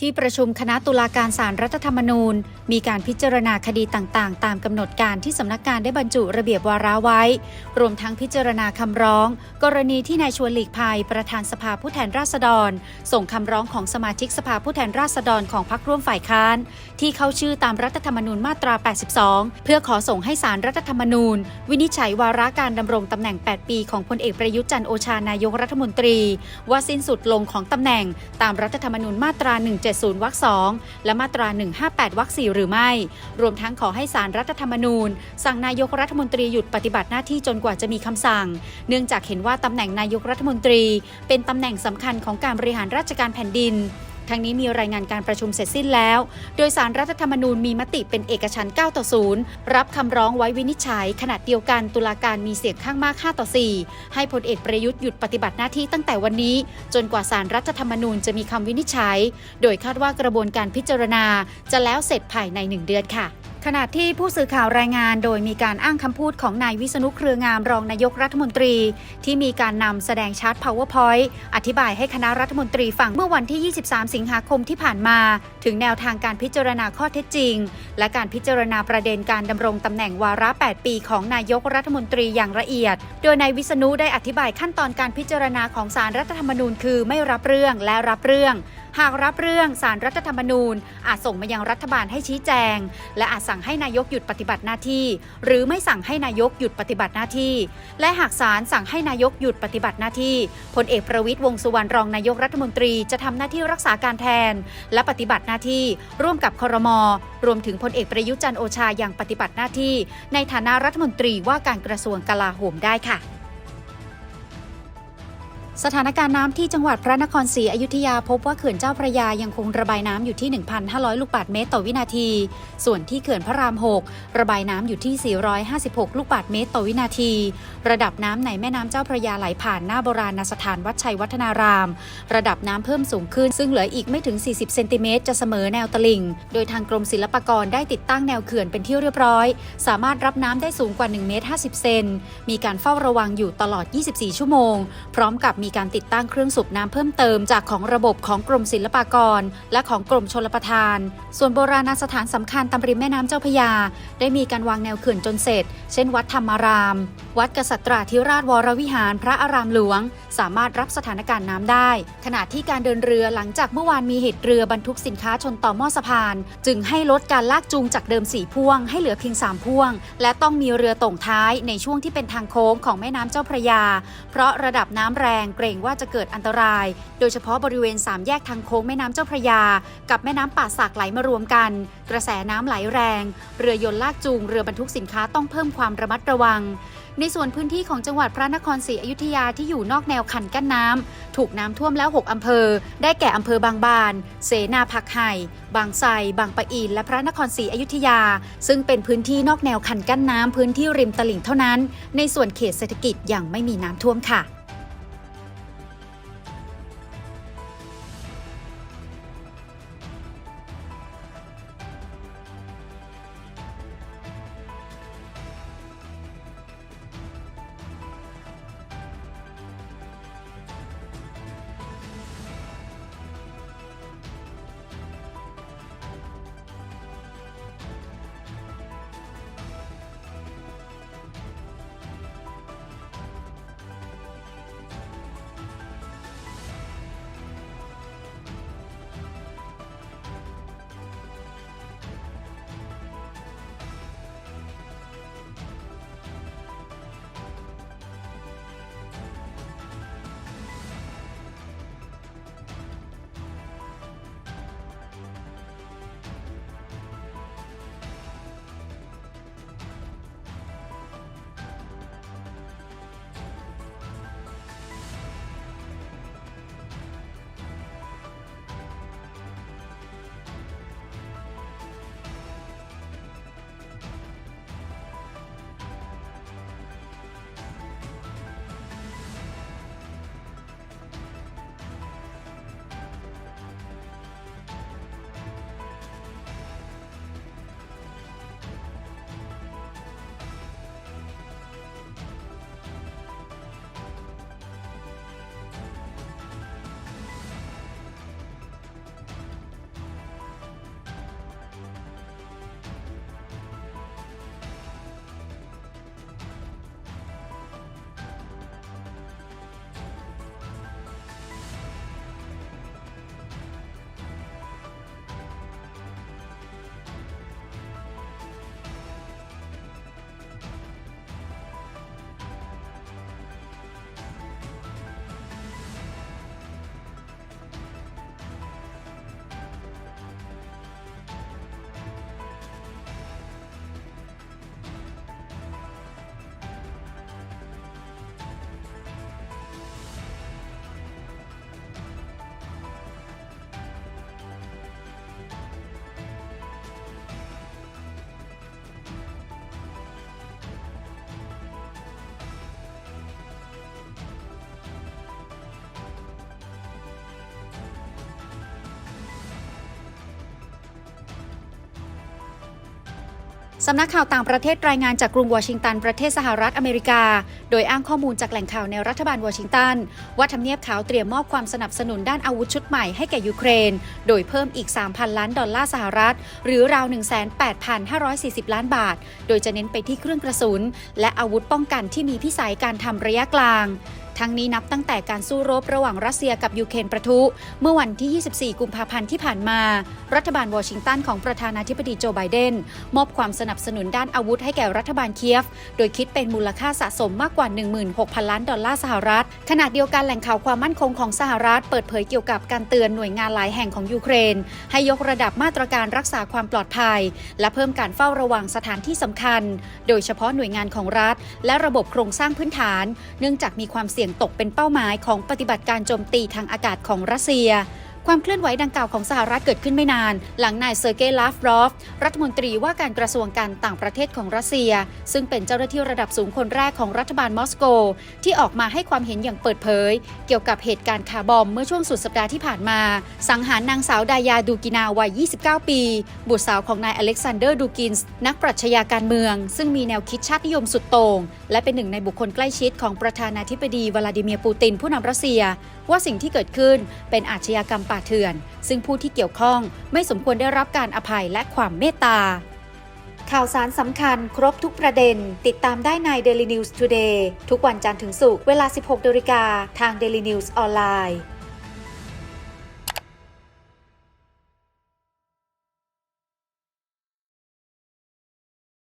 ที่ประชุมคณะตุลาการศาลรัฐธรรมนูญ มีการพิจารณาคดีต่างๆ ตามกำหนดการที่สำนักงานได้บรรจุระเบียบวาระไว้ รวมทั้งพิจารณาคำร้อง กรณีที่นายชวนหลีกภัย ประธานสภาผู้แทนราษฎร ส่งคำร้องของสมาชิกสภาผู้แทนราษฎรของพรรคร่วมฝ่ายค้าน ที่เข้าชื่อตามรัฐธรรมนูญมาตรา 82 เพื่อขอส่งให้สารรัฐธรรมนูญ วินิจฉัยวาระการดำรงตำแหน่ง 8 ปี ของพลเอกประยุทธ์จันโอชานายกรัฐมนตรี ว่าสิ้นสุดลงของตำแหน่งตามรัฐธรรมนูญมาตรา 17 170วรรค2และมาตรา 158วรรค4หรือไม่ รวมทั้งขอให้สารรัฐธรรมนูญ สั่งนายกรัฐมนตรีหยุดปฏิบัติหน้าที่จนกว่าจะมีคำสั่ง เนื่องจากเห็นว่าตำแหน่งนายกรัฐมนตรี เป็นตำแหน่งสำคัญของการบริหารราชการแผ่นดิน ทั้งนี้มีรายงานการประชุมเสร็จสิ้นแล้ว โดยสารรัฐธรรมนูญมีมติเป็นเอกฉันท์9ต่อ 0 รับคำร้องไว้วินิจฉัย ขณะเดียวกันตุลาการมีเสียงข้างมาก 5 ต่อ 4 ให้พลเอกประยุทธ์หยุดปฏิบัติหน้าที่ตั้งแต่วันนี้ จนกว่าสารรัฐธรรมนูญจะมีคำวินิจฉัย โดยคาดว่ากระบวนการพิจารณาจะแล้วเสร็จภายใน 1 เดือนค่ะ ขณะที่ผู้สื่อข่าวรายงานโดยมีการอ้างคำพูดของนายวิษณุเครืองามรองนายกรัฐมนตรี ที่มีการนำแสดงชาร์ต powerpoint อธิบายให้คณะรัฐมนตรีฟังเมื่อวันที่ 23 สิงหาคมที่ผ่านมา ถึงแนวทางการพิจารณาข้อเท็จจริง และการพิจารณาประเด็นการดำรงตำแหน่งวาระ 8 ปีของนายกรัฐมนตรีอย่างละเอียด โดยนายวิษณุได้อธิบายขั้นตอนการพิจารณาของสารรัฐธรรมนูญคือไม่รับเรื่องและรับเรื่องหากรับเรื่องสารรัฐธรรมนูญ อาจส่งมายังรัฐบาลให้ชี้แจง และอาจสั่งให้นายกหยุดปฏิบัติหน้าที่ หรือไม่สั่งให้นายกหยุดปฏิบัติหน้าที่ และหากศาลสั่งให้นายกหยุดปฏิบัติหน้าที่พลเอกประวิตยวงสุวรรณรองนายกรัฐมนตรีจะทำหน้าที่รักษาการแทน และปฏิบัติหน้าที่ ร่วมกับครมรวมถึงพลเอกประยุจันโอชาอย่างปฏิบัติหน้าที่ ในฐานะรัฐมนตรีว่าการกระทรวงกลาโหมได้ค่ะ สถานการณ์น้ำที่จังหวัดพระนครศรีอยุธยาพบว่าเขื่อนเจ้าพระยายังคงระบายน้ำอยู่ที่ 1,500 ลูกบาศก์เมตรต่อวินาที ส่วนที่เขื่อนพระราม 6 ระบายน้ำอยู่ที่ 456 ลูกบาศก์เมตรต่อวินาที ระดับน้ำในแม่น้ำเจ้าพระยาไหลผ่านหน้าโบราณสถานวัดชัยวัฒนาราม ระดับน้ำเพิ่มสูงขึ้น ซึ่งเหลืออีกไม่ถึง 40 เซนติเมตรจะเสมอแนวตลิ่ง โดยทางกรมศิลปากรได้ติดตั้งแนวเขื่อนเป็นที่เรียบร้อย สามารถรับน้ำได้สูงกว่า1เมตร50 เซน มีการเฝ้าระวังอยู่ตลอด 24 ชั่วโมง พร้อมกับมีการติดตั้งเครื่องสูบน้ำเพิ่มเติมจากของระบบของกรมศิลปากร และของกรมชลประทาน ส่วนโบราณสถานสำคัญตามริมแม่น้ำเจ้าพยา ได้มีการวางแนวเขื่อนจนเสร็จ เช่น วัดธรรมาราม วัดกษัตราธิราชวรวิหารพระอารามหลวง สามารถรับสถานการณ์น้ำได้ ขณะที่การเดินเรือหลังจากเมื่อวานมีเหตุเรือบรรทุกสินค้าชนต่อหม้อสะพาน จึงให้ลดการลากจูงจากเดิม4พ่วงให้เหลือเพียง3พ่วง และต้องมีเรือต่งท้ายในช่วงที่เป็นทางโค้งของแม่น้ำเจ้าพระยา เพราะระดับน้ำแรงเกรงว่าจะเกิดอันตราย โดยเฉพาะบริเวณ 3 แยกทางโค้งแม่น้ำเจ้าพระยา กับแม่น้ำป่าสักไหลมารวมกัน กระแสน้ำไหลแรง เรือยนต์ลากจูง เรือบรรทุกสินค้าต้องเพิ่มความระมัดระวัง ในส่วนพื้นที่ของจังหวัดพระนครศรีอยุธยาที่อยู่นอกแนวคันกั้นน้ำถูกน้ำท่วมแล้ว 6อำเภอ ได้แก่อำเภอบางบาน เสนาผักไห่บางไทรบางปะอินและพระนครศรีอยุธยา ซึ่งเป็นพื้นที่นอกแนวคันกั้นน้ำพื้นที่ริมตลิ่งเท่านั้น ในส่วนเขตเศรษฐกิจยังไม่มีน้ำท่วมค่ะ สำนักข่าวต่างประเทศรายงานจากกรุงวอชิงตันประเทศสหรัฐอเมริกา โดยอ้างข้อมูลจากแหล่งข่าวในรัฐบาลวอชิงตัน ว่าทำเนียบขาวเตรียมมอบความสนับสนุนด้านอาวุธชุดใหม่ให้แก่ยูเครน โดยเพิ่มอีก 3,000 ล้านดอลลาร์สหรัฐ หรือราว 18,540 ล้านบาท โดยจะเน้นไปที่เครื่องกระสุน และอาวุธป้องกันที่มีพิสัยการทำระยะกลาง ทั้งนี้นับตั้งแต่การสู้รบระหว่างรัสเซียกับยูเครนประทุ เมื่อวันที่ 24 กุมภาพันธ์ที่ผ่านมา รัฐบาลวอชิงตันของประธานาธิบดีโจไบเดน มอบความสนับสนุนด้านอาวุธให้แก่รัฐบาลเคียฟ โดยคิดเป็นมูลค่าสะสมมากกว่า 16,000 ล้านดอลลาร์สหรัฐ ขณะเดียวกันแหล่งข่าวความมั่นคงของสหรัฐ เปิดเผยเกี่ยวกับการเตือนหน่วยงานหลายแห่งของยูเครน ให้ยกระดับมาตรการรักษาความปลอดภัย และเพิ่มการเฝ้าระวังสถานที่สำคัญ โดยเฉพาะหน่วยงานของรัฐ และระบบโครงสร้างพื้นฐาน เนื่องจากมีความเสี่ยงตกเป็นเป้าหมายของปฏิบัติการโจมตีทางอากาศของรัสเซีย ความเคลื่อนไหวดังกล่าวของสหรัฐเกิดขึ้นไม่นาน หลังนายเซอร์เกย์ลาฟรอฟ รัฐมนตรีว่าการกระทรวงการต่างประเทศของรัสเซีย ซึ่งเป็นเจ้าหน้าที่ระดับสูงคนแรกของรัฐบาลมอสโก ที่ออกมาให้ความเห็นอย่างเปิดเผย เกี่ยวกับเหตุการณ์คาร์บอมเมื่อช่วงสุดสัปดาห์ที่ผ่านมา สังหารนางสาวดายาดูกินาวัย 29 ปี บุตรสาวของนายอเล็กซานเดอร์ดูกินส์นักปรัชญาการเมือง ซึ่งมีแนวคิดชาตินิยมสุดโต่งและเป็นหนึ่งในบุคคลใกล้ชิดของประธานาธิบดีวลาดิเมียร์ปูตินผู้นำรัสเซีย ว่าสิ่งที่เกิดขึ้นเป็นอาชญากรรมป่าเถื่อน ซึ่งผู้ที่เกี่ยวข้องไม่สมควรได้รับการอภัยและความเมตตา ข่าวสารสำคัญครบทุกประเด็น ติดตามได้ใน Daily News Today ทุกวันจันทร์ถึงศุกร์เวลา 16นาฬิกาทาง Daily News ออนไลน์